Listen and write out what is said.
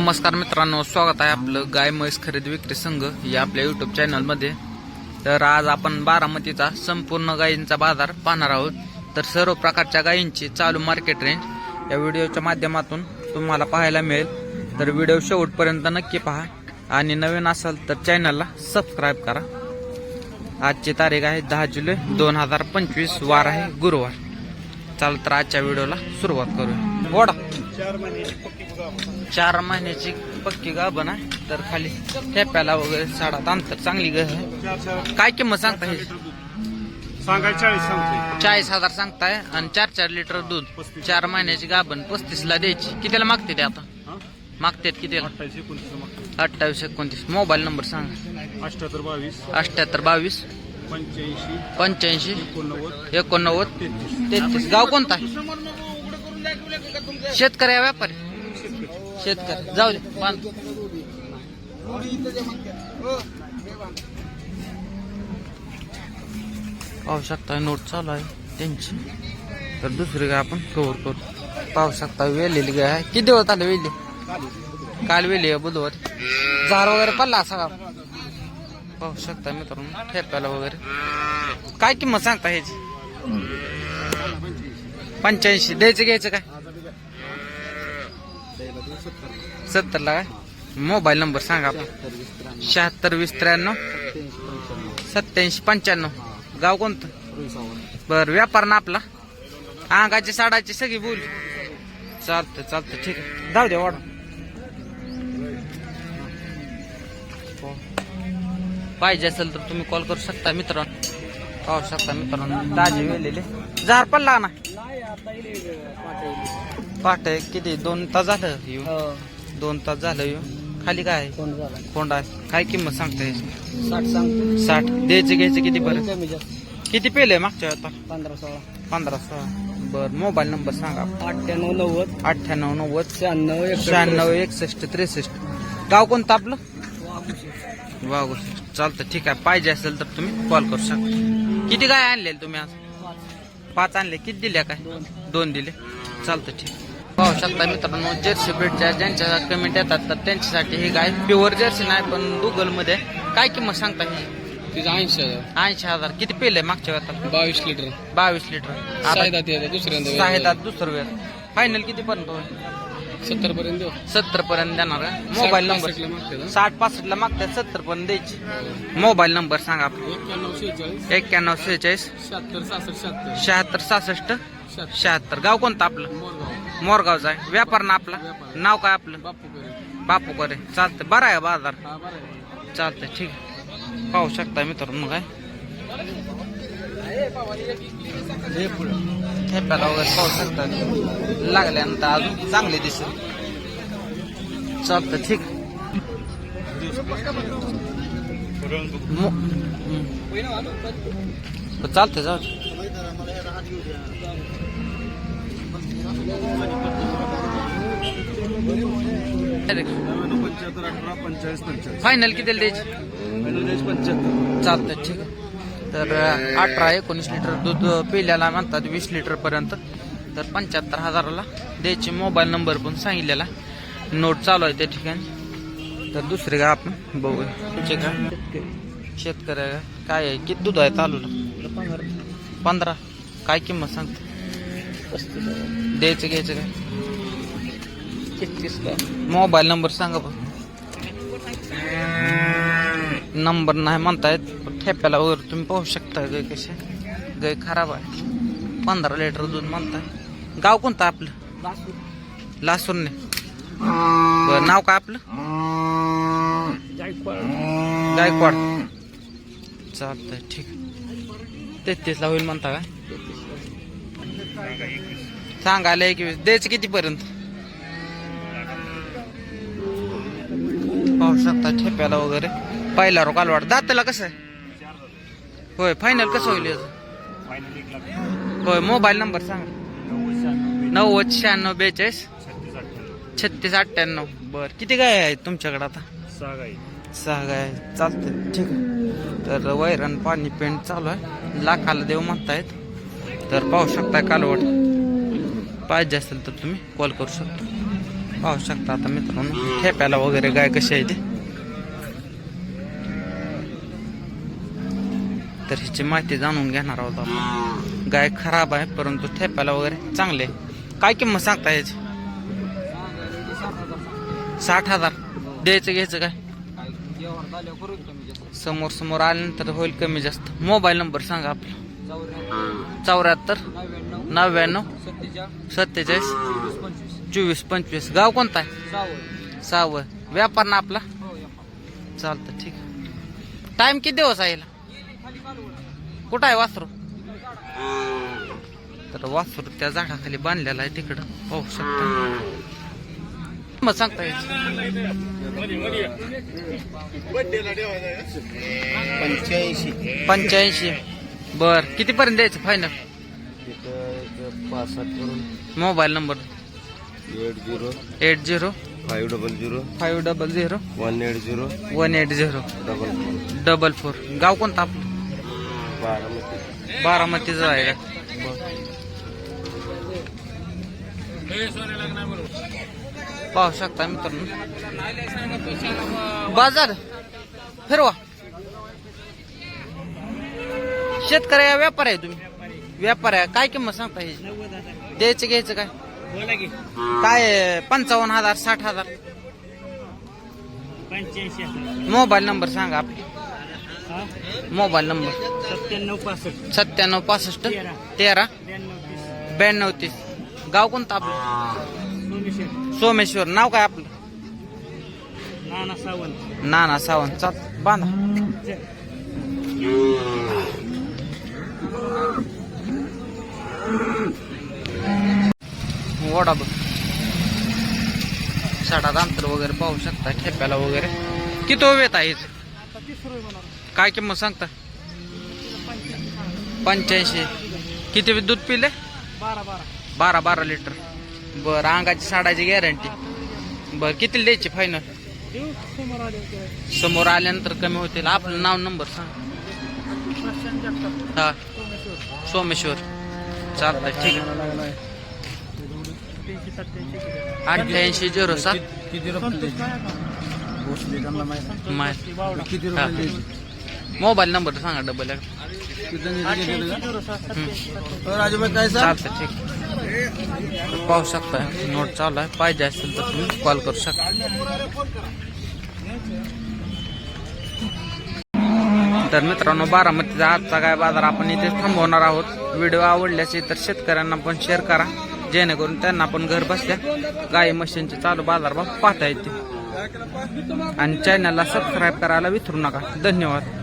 नमस्कार मित्रांनो स्वागत आहे आपलं गाय म्हैस खरेदी विक्री संघ या आपल्या युट्यूब चॅनलमध्ये तर आज आपण बारामतीचा संपूर्ण गायींचा बाजार पाहणार आहोत. तर सर्व प्रकारच्या गायींची चालू मार्केट रेंज या व्हिडिओच्या माध्यमातून तुम्हाला पाहायला मिळेल. तर व्हिडिओ शेवटपर्यंत नक्की पहा आणि नवीन असाल तर चॅनलला सबस्क्राईब करा. आजची तारीख आहे दहा जुलै दोन हजार पंचवीस वार आहे गुरुवार. चाल तर आजच्या व्हिडिओला सुरुवात करूया. ओढा. चार महिन्याची पक्की गाभण आहे. तर खाली ठेप्याला वगैरे साडात अंतर चांगली गह काय किंमत सांगता हे सांगाय चाळीस सांगतोय. चाळीस हजार सांगताय आणि चार चार लिटर दूध. चार महिन्याची गाभण पस्तीस ला द्यायची. कितीला मागते ते आता? हा? मागतेत कितीला? अठ्ठावीस एकोणतीस अठ्ठावीस एकोणतीस. मोबाईल नंबर सांगा. अठ्याहत्तर बावीस. अठ्याहत्तर बावीस. पंच्याऐंशी. पंच्याऐंशी. एकोणनव्वद. एकोणनव्वद. तेहतीस. तेहतीस. गाव कोणता आहे? शेतकरी आहे व्यापारी. शेतकरी. जाऊ दे बांध. पाहू शकता नोट चालू आहे. त्यांची तर दुसरी गाय आपण कव्हर करू. पाहू शकता वेलेली गाय आहे. किती दिवस आले वेली? काल वेली आहे बुधवारी. झार वगैरे पडला असा पाहू शकता मित्रांनो ठेप्याला वगैरे. काय किंमत सांगता ह्याची? पंच्याऐंशी. द्यायचं घ्यायचं काय? सत्तरला काय मोबाईल नंबर सांगा आपण शहात्तर वीस त्र्याण्णव सत्याऐंशी पंच्याण्णव. गाव कोणतं? बर व्यापार ना आपला. अंगाची साडाची सगळी बोल. चालतं चालतं ठीक आहे. जाऊ दे वाढ पाहिजे असेल तर तुम्ही कॉल करू शकता मित्रांनो. पाहू शकता मित्रांनो. ताजे वेलेले जार पडला ना? पाठ किती? दोन तास झालं येऊ? दोन तास झालं येऊ? खाली काय? आहे? कोंडा. आहे. काय किंमत सांगता साठ सांगतो. साठ. द्यायचे घ्यायचे किती बरं कमी जास्त. किती पेले मागच्या आता? पंधरा सोळा. पंधरा सोळा. बर मोबाईल नंबर सांगा. अठ्ठ्याण्णव नव्वद. अठ्ठ्याण्णव नव्वद. शहाण्णव एक शहाण्णव एकसष्ट त्रेसष्ट. गाव कोणतं आपलं? वाघ चालतं ठीक आहे. पाहिजे असेल तर तुम्ही कॉल करू शकता. किती गाय आणले तुम्ही आज? पाच आणले. किती दिल्या काय? दोन दिले. चालतं ठीक. पाहू शकता मित्रांनो जर्सी ब्रीडच्या ज्यांच्या कमेंट येतात तर त्यांच्यासाठी ही गाय प्युअर जर्सी नाही पण गुगलमध्ये काय किंमत सांगता ही? तिचं ऐंशी हजार. ऐंशी हजार. किती पेले मागच्या वेळात बावीस लिटर बावीस लिटर आता साहेदात दुसरं वेळ. फायनल किती पर्यंत होईल? सत्तर पर्यंत देऊ. सत्तर पर्यंत देणार आहे. मोबाईल नंबर साठ पासष्ट ला मागतात सत्तर पर्यंत द्यायची. मोबाईल नंबर सांगा आपला. एक्क्याण्णव शेहेचाळीस. एक्क्याण्णव सेहेचाळीस शहात्तर सहासष्ट शहात्तर. शहात्तर सहासष्ट. शहात्तर. शहात्तर. गाव कोणतं आपलं? मोरगाव. मोरगावचं आहे. व्यापार ना आपला. नाव काय आपलं? बापू करे. बापू करे. चालतं बरं आहे बाजार? हा बरं आहे. चालतंय. ठीक आहे. पाहू शकता मित्रांनो काय ठेप्याला वगैरे पाहू शकता. लागल्यानंतर अजून चांगले दिसेल. चालतं ठीक. मो- हम्म. चालतंय दे. नव्याण्णव पंच्याहत्तर अठरा पंचेचाळीस पंचेचाळीस फायनल किती द्यायची पंच्याहत्तर. चालतं ठीक आहे. तर अठरा एकोणीस लिटर दूध पिल्याला म्हणतात वीस लिटर पर्यंत. तर पंच्याहत्तर हजाराला द्यायची मोबाईल नंबर पण सांगितलेला. नोट चालू आहे त्या ठिकाणी. तर दुसरे का आपण बघूया. तुमचे काय शेतकऱ्या काय आहे? किती दूध आहे चालूला पंधरा. काय किंमत सांगते? द्यायचं घ्यायचं काय तेहतीस का मोबाईल नंबर सांगा बघ नंबर नाही म्हणतायत पण ठेप्याला वगैरे तुम्ही पाहू शकता गाय कसे गाय खराब आहे. पंधरा लिटर दूध म्हणताय. गाव कोणतं आपलं? लासूरने. बरं नाव काय आपलं? गायकवाड चालतंय ठीक तेहतीसला होईल म्हणता का? सांगायला एकवीस. द्यायचं कितीपर्यंत? पाहू शकता ठेप्याला वगैरे. पहिला रो कालवाड. दाताला कसं आहे? होय फायनल कसं होईल याचं? होय मोबाईल नंबर सांग. नव्वद शहाण्णव बेचाळीस. छत्तीस अठ्ठ्याण्णव. बर किती गाय आहेत तुमच्याकडे आता? सहा गाय सहा गाय चालते ठीक आहे. तर वैरण पाणी पेंट चालू आहे. लाखाला देव म्हणतायत. तर पाहू शकता कालवट. पाहिजे असेल तर तुम्ही कॉल करू शकता. पाहू शकता आता मित्रांनो ठेप्याला वगैरे गाय कशी आहे ते. तर ह्याची माहिती जाणून घेणार आहोत आपण. गाय खराब आहे परंतु ठेप्याला वगैरे चांगले आहे. काय किंमत सांगता याची? साठ हजार. द्यायचं घ्यायचं काय? समोर समोर आल्यानंतर होईल कमी जास्त. मोबाईल नंबर सांगा आपला. चौऱ्याहत्तर नव्याण्णव सत्तेचाळीस चोवीस पंचवीस. गाव कोणता आहे? सहावं व्यापार ना आपला? चालतं ठीक आहे. टाइम किती दिवस आहे कुठं आहे वासरू? तर वासरू त्या झाडाखाली बांधलेला आहे तिकडं. हो, पाहू शकता. मग सांगता येईल. पंच्याऐंशी. पंच्याऐंशी. बर किती पर्यंत द्यायचं फायनल करून. Mobile number? Eight zero. Eight zero. Five double zero. Five double zero. One eight zero. One eight zero. Double four. Double four. गाव कोणतं आपलं? बारामती. बारामतीचं आहे का पाहू शकता मित्रांनो. बाजार फिरवा. शेतकरी आहे, व्यापार आहे तुम्ही. व्यापार आहे. काय किंमत सांगता ह्याची? द्यायचं घ्यायचं काय? काय? पंचावन्न हजार साठ हजार? पंच्याऐंशी मोबाईल नंबर सांगा आपले. Mobile number. सत्त्याण्णव पासष्ट. सत्त्याण्णव पासष्ट तेरा. तेरा. ब्याण्णव तीस. ब्याण्णव तीस. गाव कोणतं आपलं? सोमेश्वर. सोमेश्वर. नाव काय आपलं? नाना सावंत. नाना सावंत. चाल बांधा. वडा बघ. साडात अंतर वगैरे पाहू शकता खेप्याला वगैरे. किती वेत आहे काय किंमत सांगता? पंच्याऐंशी. किती दूध पिले? बारा बारा बारा लिटर. बर अंगाची साडाची गॅरंटी बर किती द्यायची फायनल समोर आल्यानंतर कमी होतील. आपलं नाव नंबर सांग. हा. सोमेश्वर सोमेश्वर. चालतंय ठीक आहे. सत्याऐंशी सत्याऐंशी अठ्ठ्याऐंशी झिरो सात. किती संतोष? माहिती. बावडा. किती हा. मोबाईल नंबर सांगा डबल अठ्ठ्याऐंशी झिरो सात सत्याऐंशी सत्याऐंशी. राजूभाई काय चालतंय ठीक. पाहू शकता नोट चालू आहे. पाहिजे असेल तर तुम्ही कॉल करू शकता. तर मित्रांनो बारामतीचा आजचा काय बाजार आपण इथे थांबवणार आहोत. व्हिडिओ आवडल्यास तर शेतकऱ्यांना पण शेअर करा. जेणेकरून त्यांना पण घर बसल्या गाई मशीनचे चालू बाजारभाव पाहता येते आणि चॅनलला सबस्क्राईब करायला विसरू नका. धन्यवाद.